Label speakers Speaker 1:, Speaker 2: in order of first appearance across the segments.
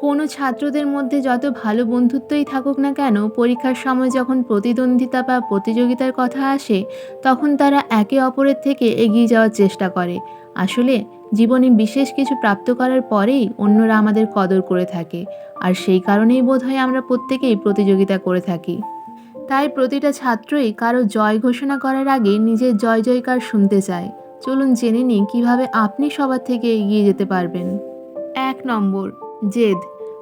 Speaker 1: কোনো ছাত্রদের মধ্যে যত ভালো বন্ধুত্বই থাকুক না কেন, পরীক্ষার সময় যখন প্রতিদ্বন্দ্বিতা বা প্রতিযোগিতার কথা আসে, তখন তারা একে অপরের থেকে এগিয়ে যাওয়ার চেষ্টা করে। আসলে, জীবনে বিশেষ কিছু প্রাপ্ত করার পরেই অন্যরা আমাদের কদর করে থাকে, আর সেই কারণেই বোধহয় আমরা প্রত্যেকেই প্রতিযোগিতা করে থাকি। তাই প্রতিটা ছাত্রই কারও জয় ঘোষণা করার আগে নিজের জয় জয়কার শুনতে চায়। চলুন জেনে নিই কীভাবে আপনি সবার থেকে এগিয়ে যেতে পারবেন। এক নম্বর জেদ।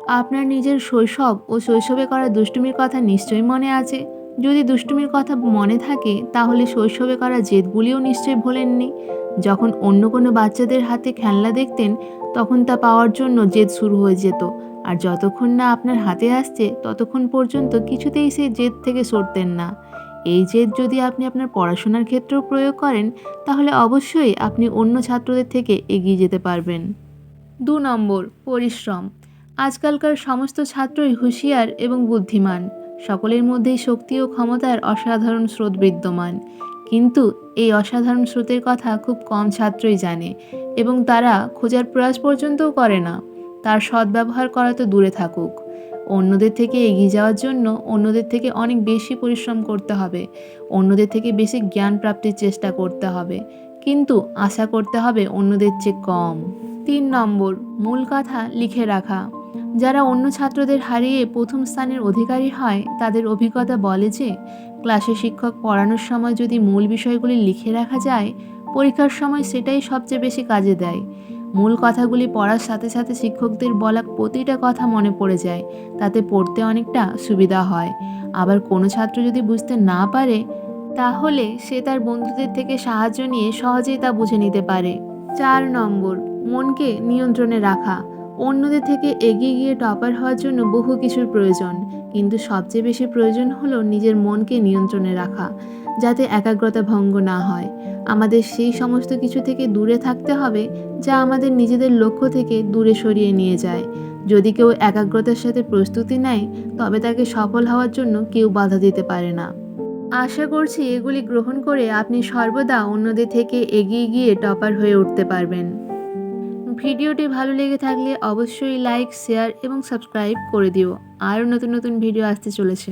Speaker 1: আপনার নিজের শৈশব ও শৈশবে করা দুষ্টুমির কথা নিশ্চয়ই মনে আছে। যদি দুষ্টুমির কথা মনে থাকে, তাহলে শৈশবে করা জেদগুলিও নিশ্চয়ই ভোলেননি। যখন অন্য কোনো বাচ্চাদের হাতে খেলনা দেখতেন, তখন তা পাওয়ার জন্য জেদ শুরু হয়ে যেত। আর যতক্ষণ না আপনার হাতে আসছে, ততক্ষণ পর্যন্ত কিছুতেই সেই জেদ থেকে সরতেন না। এই জেদ যদি আপনি আপনার পড়াশোনার ক্ষেত্রেও প্রয়োগ করেন, তাহলে অবশ্যই আপনি অন্য ছাত্রদের থেকে এগিয়ে যেতে পারবেন। দু নম্বর, পরিশ্রম। আজকালকার সমস্ত ছাত্রই হুঁশিয়ার এবং বুদ্ধিমান। সকলের মধ্যেই শক্তি ও ক্ষমতার অসাধারণ স্রোত বিদ্যমান। কিন্তু এই অসাধারণ স্রোতের কথা খুব কম ছাত্রই জানে এবং তারা খোঁজার প্রয়াস পর্যন্তও করে না। তার সদ্ব্যবহার করা তো দূরে থাকুক। অন্যদের থেকে এগিয়ে যাওয়ার জন্য অন্যদের থেকে অনেক বেশি পরিশ্রম করতে হবে। অন্যদের থেকে বেশি জ্ঞান প্রাপ্তির চেষ্টা করতে হবে। কিন্তু আশা করতে হবে অন্যদের চেয়ে কম। তিন নম্বর, মূল কথা লিখে রাখা। যারা অন্য ছাত্রদের হারিয়ে প্রথম স্থানের অধিকারী হয়, তাদের অভিজ্ঞতা বলে যে, ক্লাসে শিক্ষক পড়ানোর সময় যদি মূল বিষয়গুলি লিখে রাখা যায়, পরীক্ষার সময় সেটাই সবচেয়ে বেশি কাজে দেয়। মূল কথাগুলি পড়ার সাথে সাথে শিক্ষকদের বলা প্রতিটা কথা মনে পড়ে যায়, তাতে পড়তে অনেকটা সুবিধা হয়। আবার কোনো ছাত্র যদি বুঝতে না পারে, তাহলে সে তার বন্ধুদের থেকে সাহায্য নিয়ে সহজেই তা বুঝে নিতে পারে। চার নম্বর মনকে নিয়ন্ত্রণে রাখা। অন্যদের থেকে এগিয়ে গিয়ে টপার হওয়ার জন্য বহু কিছুর প্রয়োজন। কিন্তু সবচেয়ে বেশি প্রয়োজন হলো নিজের মনকে নিয়ন্ত্রণে রাখা, যাতে একাগ্রতা ভঙ্গ না হয়। আমাদের সেই সমস্ত কিছু থেকে দূরে থাকতে হবে, যা আমাদের নিজেদের লক্ষ্য থেকে দূরে সরিয়ে নিয়ে যায়। যদি কেউ একাগ্রতার সাথে প্রস্তুতি নেয়, তবে তাকে সফল হওয়ার জন্য কেউ বাধা দিতে পারে না। আশা করছি এগুলি গ্রহণ করে আপনি সর্বদা অন্যদের থেকে এগিয়ে গিয়ে টপার হয়ে উঠতে পারবেন। ভিডিওটি ভালো লেগে থাকলে অবশ্যই লাইক, শেয়ার এবং সাবস্ক্রাইব করে দিও। আরও নতুন নতুন ভিডিও আসতে চলেছে।